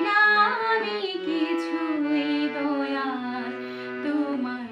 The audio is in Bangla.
না আমি কিছুই দয়াল তোমার